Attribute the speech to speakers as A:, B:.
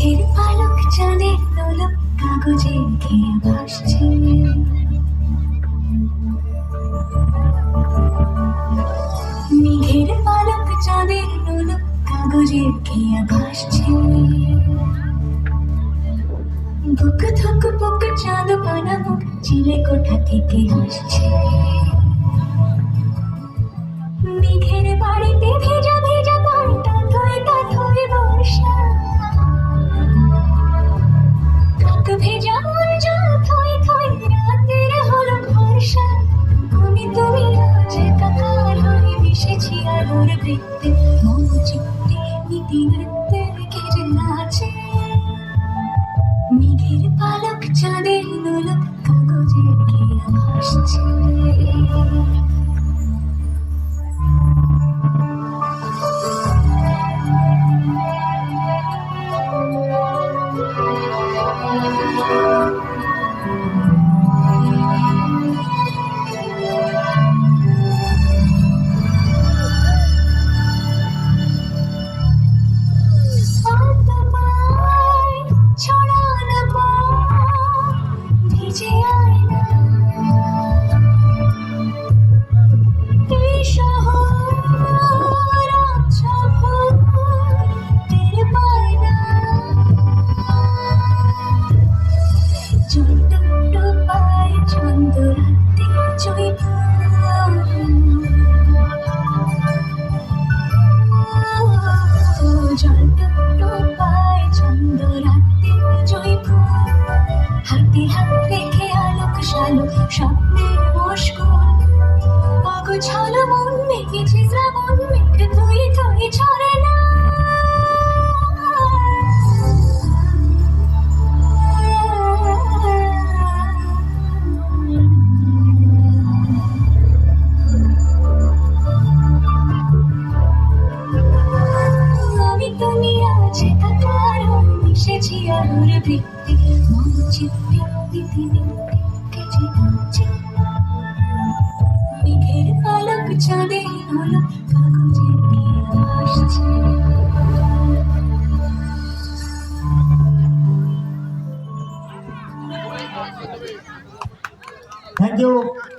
A: মেঘের পালক চাঁদের দোলক কাগজে খেয়ে ভাসছে? মেঘের পালক চাঁদের দোলক কাগজে খেয়ে ভাসছে? বুক থক বুক চাঁদ পানা মুখ চিলে কোঠা থেকে হাসছে। মেঘের পালক চাঁদের দোলক কাগজের খেয়ে ভাসছে হাতে রেখে আলোক শালোক স্বপ্নের মশগুল। অগোছালো মন মেঘেছে শ্রাবণ, মেঘ তুই তুই ছড়ে না। আমি তুমি মিশেছি আলোর বৃত্তে মন চিত্তে দিতে কেজে নাচে মেঘের পালক চাঁদে হলো কাগজে দিয়ে ভাসছে
B: থ্যাংক ইউ